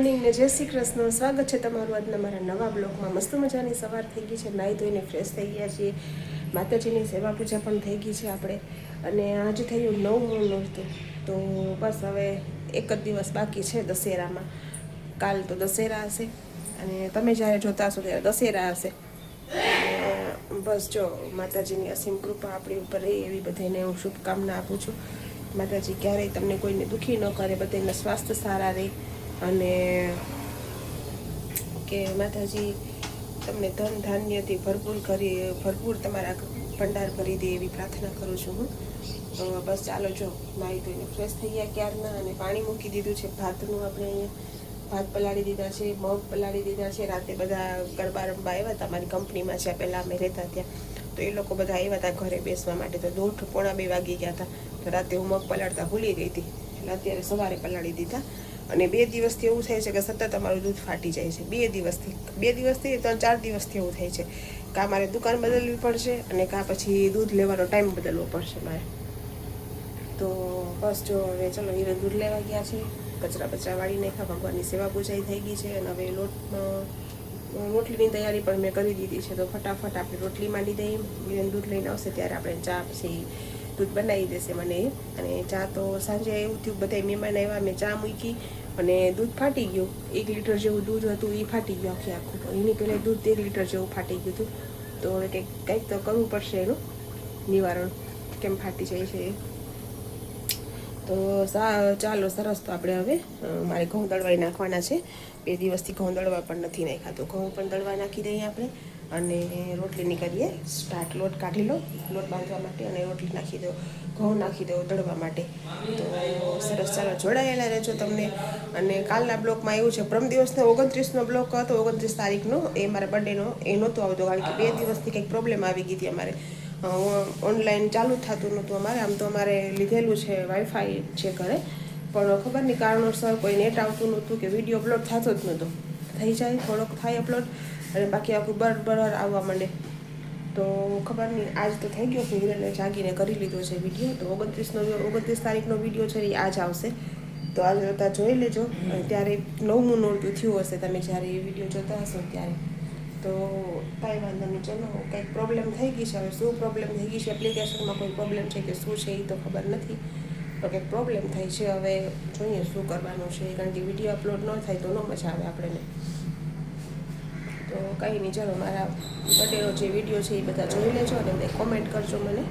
Morning ને જય શ્રી કૃષ્ણ. સ્વાગત છે તમારું આજના મારા નવા બ્લોગમાં. મસ્ત મજાની સવાર થઈ ગઈ છે. નાહી ધોઈને ફ્રેશ થઈ ગયા છીએ. માતાજીની સેવા પૂજા પણ થઈ ગઈ છે આપણે. અને આજે થયું નવમું નહોતું તો બસ હવે એક જ દિવસ બાકી છે દશેરામાં. કાલ તો દશેરા હશે. અને તમે જ્યારે જોતા હશો ત્યારે દશેરા હશે. બસ જો, માતાજીની અસીમ કૃપા આપણી ઉપર રહી એવી બધાને હું શુભકામના આપું છું. માતાજી ક્યારેય તમને કોઈને દુઃખી ન કરે, બધાના સ્વાસ્થ્ય સારા રહે. અને કે માતાજી, તમને ધન ધાન્યથી ભરપૂર કરી, ભરપૂર તમારા ભંડાર ભરી દે એવી પ્રાર્થના કરું છું હું. બસ ચાલો જો નાહી ધોઈને ફ્રેશ થઈ ગયા ક્યારના અને પાણી મૂકી દીધું છે. ભાતનું આપણે અહીંયા ભાત પલાળી દીધા છે, મગ પલાળી દીધા છે. રાતે બધા ગરબા રમવા આવ્યા હતા. મારી કંપનીમાં છે, પહેલાં અમે રહેતા ત્યાં. તો એ લોકો બધા આવ્યા હતા ઘરે બેસવા માટે. તો દોઢ પોણા બે વાગી ગયા હતા. તો રાતે હું મગ પલાળતા ભૂલી ગઈ હતી. એટલે અત્યારે સવારે પલાળી દીધા. અને બે દિવસથી એવું થાય છે કે સતત અમારું દૂધ ફાટી જાય છે. બે દિવસથી બે દિવસથી ત્રણ ચાર દિવસથી એવું થાય છે કાં મારે દુકાન બદલવી પડશે અને કાં પછી દૂધ લેવાનો ટાઈમ બદલવો પડશે મારે. તો બસ જો હવે ચલો હીરો દૂધ લેવા ગયા છે. કચરા બચરા વાળી નાખ્યા ભગવાનની સેવા પૂજાઈ થઈ ગઈ છે અને હવે લોટ રોટલીની તૈયારી પણ મેં કરી દીધી છે. તો ફટાફટ આપણે રોટલી માંડી દઈએ. હિરેન દૂધ લઈને આવશે, ત્યારે આપણે ચા પછી દૂધ બનાવી દેશે મને. અને ચા તો સાંજે એવું થયું બધા મહેમાન આવ્યા, મેં ચા મૂકી અને દૂધ ફાટી ગયું. એક લીટર જેવું દૂધ હતું એ ફાટી ગયું આખી આખું. એની પહેલાં દૂધ એક લીટર જેવું ફાટી ગયું હતું. તો હવે કંઈક કંઈક તો કરવું પડશે એનું. નિવારણ કેમ ફાટી જાય છે તો ચાલો, સરસ તો આપણે હવે મારે ઘઉં દળવાઈ નાખવાના છે. બે દિવસથી ઘઉં દળવા પણ નથી નાખ્યા. તો ઘઉં પણ દળવા નાખી દઈએ આપણે. અને રોટલીની કરીએ સ્ટાર્ટ લોટ કાઢી લો. લોટ બાંધવા માટે અને રોટલી નાખી દો. ઘઉં નાખી દો દળવા માટે. તો સરસ ચાલો જોડાયેલા રહેજો તમને. અને કાલના બ્લોકમાં એવું છે પ્રમ દિવસનો ઓગણત્રીસનો બ્લોક હતો, ઓગણત્રીસ તારીખનો. એ મારા બર્થડેનો, એ નહોતો આવતો કારણ કે બે દિવસથી કંઈક પ્રોબ્લેમ આવી ગઈ હતી અમારે. ઓનલાઈન ચાલુ થતું નહોતું અમારે. આમ તો અમારે લીધેલું છે વાઈફાઈ છે ઘરે. પણ ખબર નહીં કારણોસર કોઈ નેટ આવતું નહોતું કે વીડિયો અપલોડ થતો જ નહોતો. થઈ જાય, થોડોક થાય અપલોડ અને બાકી આખું બર બરાબર આવવા માંડે. તો ખબર નહીં, આજ તો થઈ ગયો કે જાગીને કરી લીધો છે વીડિયો. તો ઓગણત્રીસનો ઓગણત્રીસ તારીખનો વીડિયો છે એ આજ આવશે. તો આજ જોતા જોઈ લેજો. ત્યારે નવમું નોરતું થયું હશે તમે જ્યારે એ વીડિયો જોતા હશો ત્યારે. તો કાંઈ વાંધો નહીં, ચલો, કંઈક પ્રોબ્લેમ થઈ ગઈ છે. હવે શું પ્રોબ્લેમ થઈ ગઈ છે એપ્લિકેશનમાં કોઈ પ્રોબ્લેમ છે કે શું છે એ તો ખબર નથી. તો કંઈક પ્રોબ્લેમ થઈ છે. હવે જોઈએ શું કરવાનું છે. કારણ કે વીડિયો અપલોડ ન થાય તો ન મજા આવે આપણને. તો કંઈ નહીં, ચાલો મારા બર્થડેનો જે વીડિયો છે એ બધા જોઈ લેજો અને બધા કોમેન્ટ કરજો મને.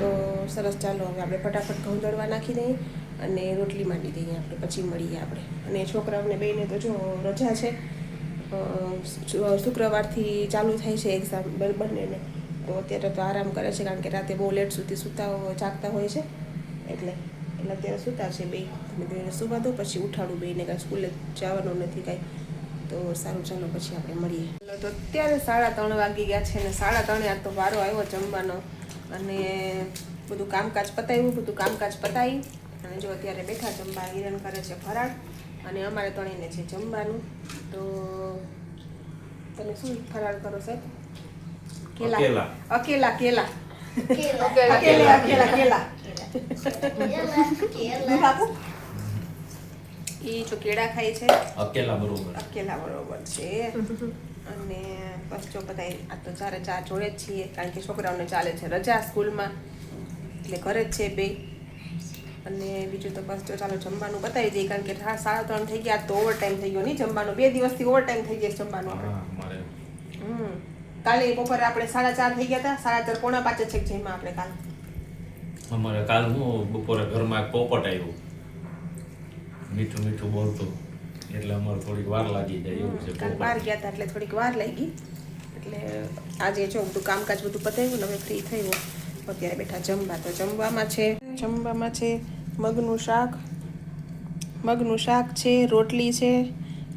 તો સરસ, ચાલો હવે આપણે ફટાફટ ઘઉં દળવા નાખી દઈએ અને રોટલી માંડી દઈએ આપણે, પછી મળીએ આપણે. અને છોકરાઓને બેને તો જો રજા છે શુક્રવારથી ચાલુ થાય છે એક્ઝામ બંનેને. તો અત્યારે તો આરામ કરે છે કારણ કે રાતે બહુ લેટ સુધી સૂતા જાગતા હોય છે. એટલે એટલે અત્યારે સૂતા છે બે બેને સુવા દો, પછી ઉઠાડું બેને કાંઈ સ્કૂલે જવાનું નથી કાંઈ. તો સારું ચાલો પછી આપણે મળીએ. તો અત્યારે સાડા ત્રણ વાગી ગયા છે ને સાડા ત્રણે આ તો વારો આવ્યો જમવાનો. અને બધું કામકાજ પતાવ્યું બધું કામકાજ પતાવી. અને જો અત્યારે બેઠા જમવા હિરણ કરે છે ફરાળ. અને અમારે ત્રણેયને છે જમવાનું. તો તમે શું ફરાળ કરો સાહેબ? અકેલા. અકેલા કેલા. અકેલા. અકેલા કેલા. કેલા એ જો કેળા ખાય છે. અકેલા બરોબર. અકેલા બરોબર છે. અને બસ જો બધા આ તો ચારે ચાર જોડે જ છીએ કારણ કે છોકરાઓને ચાલે છે રજા સ્કૂલમાં. એટલે ઘરે જ છે બે. અને બીજું તો બસ જો ચાલો જમવાનું બતાવી દઈએ કારણ કે સાડા ત્રણ થઈ ગયા તો ઓવર ટાઈમ થઈ ગયો નહીં જમવાનું. બે દિવસથી ઓવર ટાઈમ થઈ જાય જમવાનું આપણે. હમ. કાલે બપોરે આપણે સાડા ચાર થઈ ગયા હતા સાડા ચાર પોણા પાંચ જ છે જમ્યા આપણે કાલે. અમારે કાલ હું બપોરે ઘરમાં પોપટ આવ્યું. મીઠું મીઠું બોલતો. એટલે અમારે થોડીક વાર લાગી જાય એવું છે કાલ બહાર ગયા હતા એટલે થોડીક વાર લાગી. એટલે આજે જો બધું કામકાજ બધું પતાવ્યું ને હવે ફ્રી થયું અત્યારે બેઠા જમવા. તો જમવામાં છે જમવામાં છે મગનું શાક. મગનું શાક છે રોટલી છે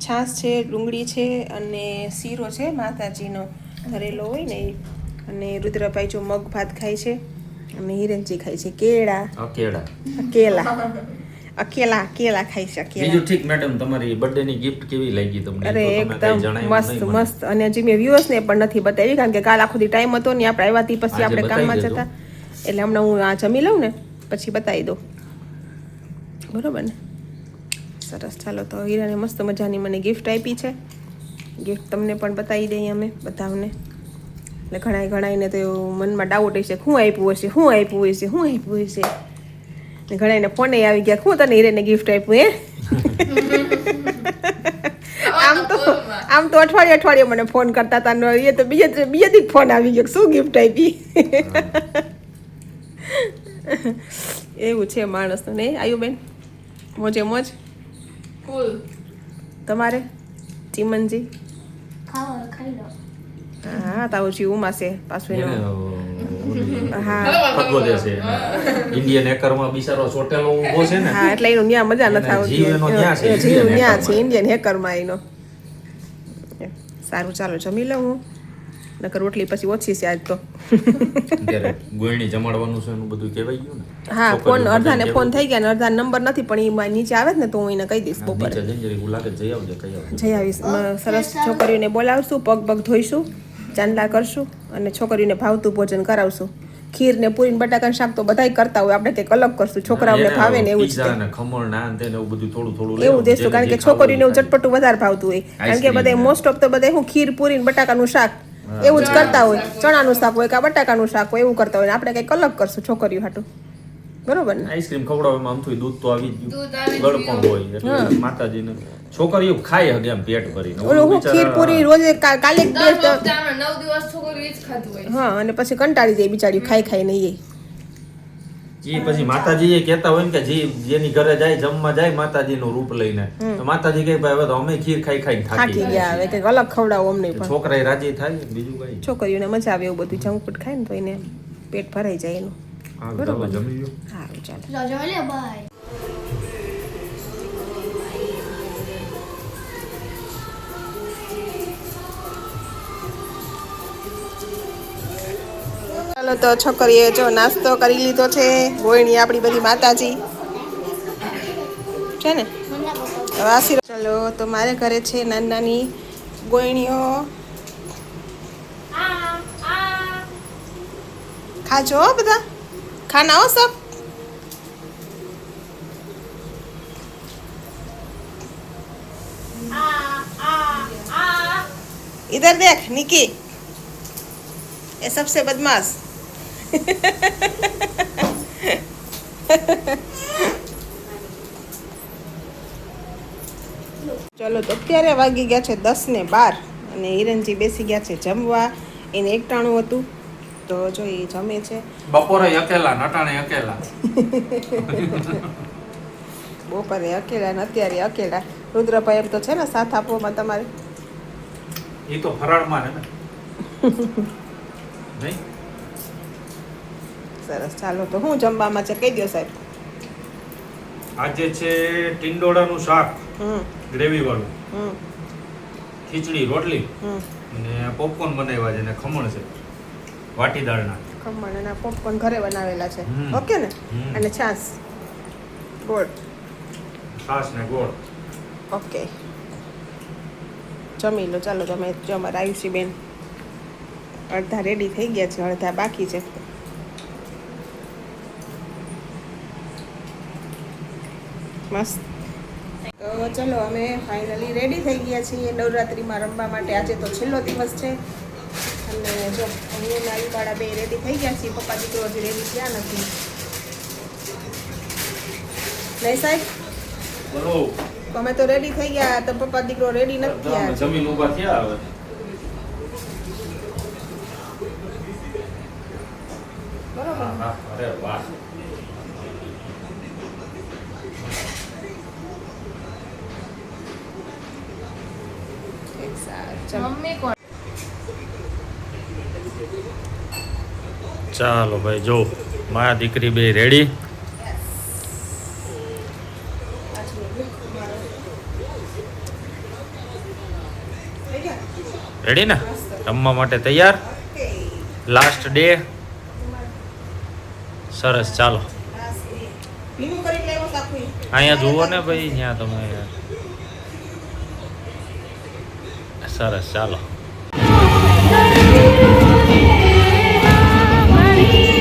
છાશ છે ડુંગળી છે અને શીરો છે માતાજીનો ધરેલો હોય ને એ. અને રુદ્રભાઈ જો મગ ભાત ખાય છે અને હિરણજી ખાય છે કેળા. કેળા. કેલા અકેલા કેલા ખાઈ છે અકેલા. બીજું ઠીક મેડમ તમારી બર્થડે ની ગિફ્ટ કેવી લાગી તમને? અરે એકદમ મસ્ત મસ્ત. અને હજી મેં viewers ને પણ નથી બતાવી કારણ કે કાલ આખો દી ટાઈમ હતો ને આપણે આવ્યા તી પછી આપણે કામમાં માં જતા. એટલે હમણાં હું આ જમી લઉં ને પછી બતાવી દઉં. બરોબર ને? સરસ. ચાલો તો હીરાને મસ્ત મજાની મને ગિફ્ટ આપી છે. ગિફ્ટ તમને પણ બતાવી દઈએ અમે બધાને. એટલે ઘણા ઘણાઈને તો મનમાં ડાઉટ હશે શું આપ્યું હશે? શું આપ્યું હશે? શું આપ્યું હશે? ને ઘણાઈને ફોને આવી ગયા હું તને હીરેને ગિફ્ટ આપ્યું એ આમ તો આમ તો અઠવાડિયે અઠવાડિયે મને ફોન કરતા હતા ને એ તો બીજે બીજેથી જ ફોન આવી ગયો શું ગિફ્ટ આપી? એવું છે માણસનું નહીં આયુબેન? મોજે મોજ? ફૂલ. તમારે? ચીમનજી? ખાઓ ખાઈ લો. હા તાવું જીવ ઉમાશે પાછું એનું હા. ખતવો દેશે ઇન્ડિયન હેકરમાં બિચારો ચોટેલો ઊભો છે ને. હા એટલે એનું ન્યા મજા નથી આવતી. જીવ એનો ન્યા છે, જીવ ન્યા છે ઇન્ડિયન હેકરમાં એનો. સારું ચાલો જમી લઉં હું. નકર રોટલી પછી ઓછી છે આજ તો. અત્યારે જમાડવાનું છે એનું બધું કહેવાય ગયું ને. હા ફોન અડધાને ફોન થઈ ગયા ને અડધા નંબર નથી પણ એમાં નીચે આવે ને તો હું એને કહી દઈશ. બપોરે. જઈ આવીશ. સરસ છોકરીઓને બોલાવશું પગ પગ ધોઈશું. ચાંદલા કરશું અને છોકરીઓને ભાવતું ભોજન કરાવશું. ખીર ને પૂરી ને બટાકાનું શાક તો બધાય કરતા હોય આપણે કંઈક અલગ કરશું. છોકરાઓને ભાવે ને એવું જ ખમણ ને આ ને એવું બધું થોડું થોડું એવું દેશું કારણ કે છોકરીને એવું ચટપટું વધારે ભાવતું હોય. કારણ કે બધા મોસ્ટ ઓફ તો બધા હું ખીર પૂરી ને બટાકાનું શાક. એવું જ કરતા હોય. ચણાનું શાક હોય કે બટાકાનું શાક હોય એવું કરતા હોય. આપણે કંઈક અલગ કરશું છોકરીઓ હાટું. બરોબર ને? આઈસ્ક્રીમ ખવડાવવામાં આમ થોડી દૂધ તો આવી જ ગયું. ગળપણ હોય એટલે માતાજીને છોકરીઓ ખાય હગે આમ પેટ ભરીને. ઓલો હું ખીર પૂરી રોજે કાલે વખતે આમાં નવ દિવસ છોકરીઓ જ ખાતું હોય. હા અને પછી કંટાળી જાય બિચારી ખાઈ ખાઈ નહીં ઈ પછી માતાજી એ કહેતા હોય ને કે જે જેની ઘરે જાય જમવા જાય માતાજી નું રૂપ લઈને. તો માતાજી કહે ભાઈ હવે તો અમે ખીર ખાઈ ખાઈ થાકી ગયા હવે કે અલગ ખવડાવો અમને પણ. છોકરા રાજી થાય બીજું કઈ. છોકરીઓને મજા આવે એવું બધું જંક ફૂડ ખાય ને તો એને પેટ ભરાઈ જાય એનું. બરોબર. સારું ચાલો લો જમી લે બાય ચાલો તો છોકરીએ જો નાસ્તો કરી લીધો છે. ગોયણી આપણી બધી માતાજી. છે ને? આશીર્વાદ. ચાલો તો મારે ઘરે છે નાની નાની ગોયણીઓ. આ આ. ખાજો હો બધા. ખાના હો સબ આ આ આ इधर देख निकी ये सबसे बदमाश ચલો તો અત્યારે વાગી ગયા છે દસ ને બાર અને હિરણજી બેસી ગયા છે જમવા એને એકટાણું હતું તો જો એ જમે છે. બપોરે અકેલા નટાણે અકેલા. બપોરે અકેલા ને અત્યારે અકેલા. રુદ્રભાઈ એમ તો છે ને સાથ આપવામાં તમારે. એ તો ફરાળમાં ને. નહીં? સરસ. ચાલો તો હું જમવામાં છે? કહી દો સાહેબ. આજે છે ટિંડોળાનું શાક ગ્રેવી વાળું ખીચડી રોટલી અને પોપકોર્ન બનાવ્યા છે અને ખમણ છે. વાટી દાળના ખમણ અને પોપકોર્ન ઘરે બનાવેલા છે. ઓકે ને? અને છાસ ગોળ. છાસ ને ગોળ. ઓકે. જમી લો. ચાલો તમે જો અમારા આયુષી બેન અડધા રેડી થઈ ગયા છે અડધા બાકી છે. મસ્ત. તો ચલો અમે ફાઇનલી રેડી થઈ ગયા છીએ. નવરાત્રિમાં રમવા માટે આજે તો છેલ્લો દિવસ છે. અને જો હું ને આયુવાળા બે રેડી થઈ ગયા છીએ પપ્પા દીકરો હજી રેડી થયા નથી. નહીં સાહેબ? અમે તો રેડી થઈ ગયા તો પપ્પા દીકરો રેડી નથી થયા. જમીન ઊભા થયા હવે. બરોબર. અરે વાહ. મમ્મી કોણ? ચાલો ભાઈ, જો મારા દીકરી બે રેડી રેડી ને? રમવા માટે તૈયાર? લાસ્ટ ડે સરસ, ચાલો. અહીંયા જુઓ ને ભાઈ, ત્યાં તમે. સરસ, ચાલો. આ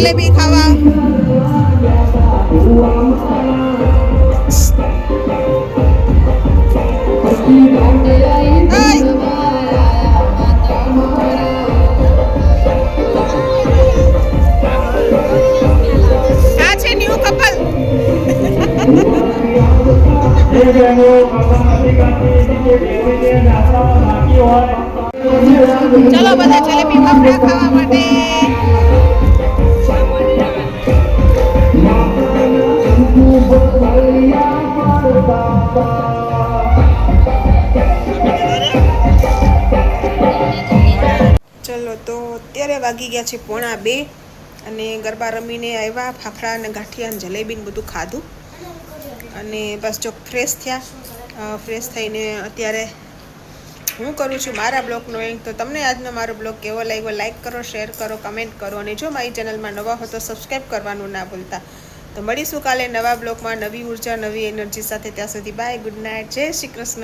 જલેબી ખાવા. આ છે ન્યુ કપલ. ચલો બધા જલેબી ફાફડા ખાવા માટે. ચલો તો અત્યારે વાગી ગયા છે પોણા બે અને ગરબા રમીને આવ્યા, ફાફડા અને ગાંઠિયા અને જલેબી બધું ખાધું. અને બસ જો ફ્રેશ થયા. ફ્રેશ થઈને અત્યારે હું કરું છું મારા બ્લોગનો એન્ડ. તો તમને આજનો મારો બ્લોગ કેવો લાગ્યો? લાઈક કરો, શેર કરો, કમેન્ટ કરો અને જો મારી ચેનલમાં નવા હો તો સબસ્ક્રાઈબ કરવાનું ના ભૂલતા. તો મળીશું કાલે નવા બ્લોગમાં નવી ઊર્જા, નવી એનર્જી સાથે. ત્યાં સુધી બાય, ગુડ નાઇટ, જય શ્રી કૃષ્ણ.